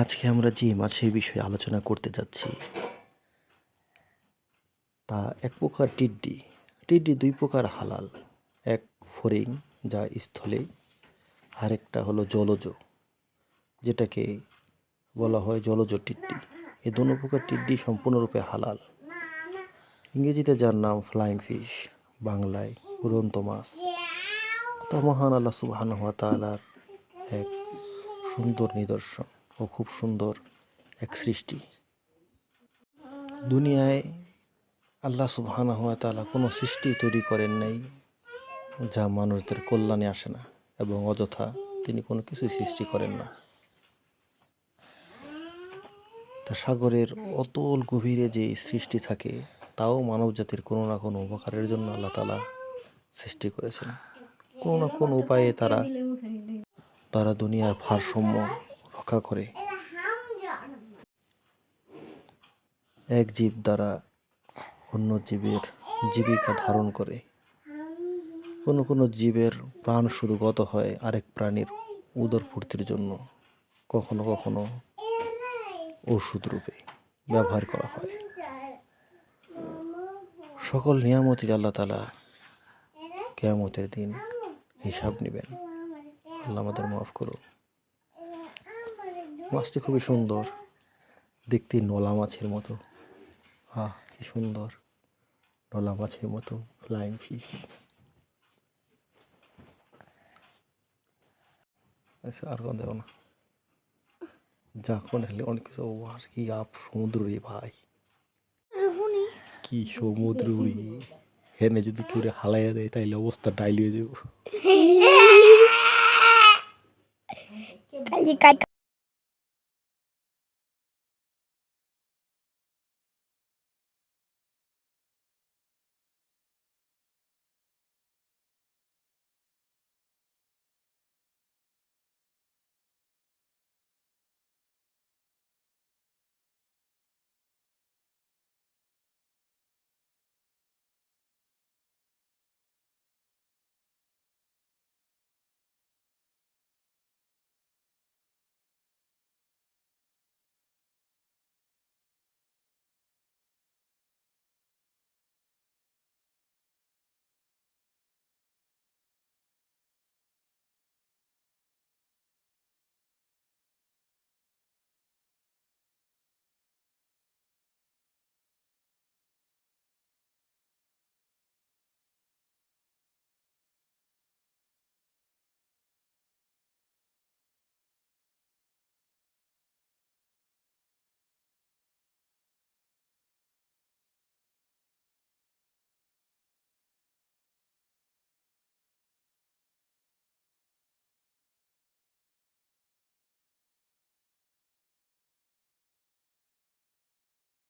আজকে আমরা যে মাছের বিষয়ে আলোচনা করতে যাচ্ছি, তা এক প্রকার টিড্ডি। টিড্ডি দুই প্রকার হালাল। এক ফড়িং যা স্থলে, আরেকটা হলো জলজ, যেটাকে বলা হয় জলজ টিড্ডি। এই দোনো প্রকার টিড্ডি সম্পূর্ণরূপে হালাল। ইংরেজিতে যার নাম ফ্লাইং ফিশ, বাংলায় উড়ন্ত মাছ। তা মহান আল্লাহ সুবহানাহু ওয়া তাআলার এক সুন্দর নিদর্শন। ও খুব সুন্দর এক সৃষ্টি। দুনিয়ায় আল্লাহ সুবহানাহু ওয়া তাআলা কোনো সৃষ্টি তৈরি করেন নাই যা মানুষদের কল্যাণে আসে না এবং অযথা তিনি কোনো কিছু সৃষ্টি করেন না। তা সাগরের অতল গভীরে যে সৃষ্টি থাকে, তাও মানব জাতির কোনো না কোনো উপকারের জন্য আল্লাহ তালা সৃষ্টি করেছেন। কোনো না কোনো উপায়ে তারা তারা দুনিয়ার ভারসাম্য রক্ষা করে। এক জীব দ্বারা অন্য জীবের জীবিকা ধারণ করে। কোনো কোনো জীবের প্রাণ শুধু গত হয় আরেক প্রাণীর উদর পূর্তির জন্য কখনো কখনো ওষুধ রূপে ব্যবহার করা হয়। সকল নিয়ামতি আল্লাহ তালা কেয়ামতের দিন হিসাব নেবেন। আল্লাহ আমাদের মাফ করুন মাছটি খুবই সুন্দর। দেখতে নলা মাছের মতো। আহ কি সুন্দর। নলা মাছের মতো ফ্লাইং ফিশ আচ্ছা আর কোন দেবো না। যখন হেলে অনেক কিছু আর কি আপ সমুদ্র রে ভাই কি সমুদ্র রে হেনে যদি কেউ হালাইয়া দেয় তাইলে অবস্থা ডাইল হয়ে যাব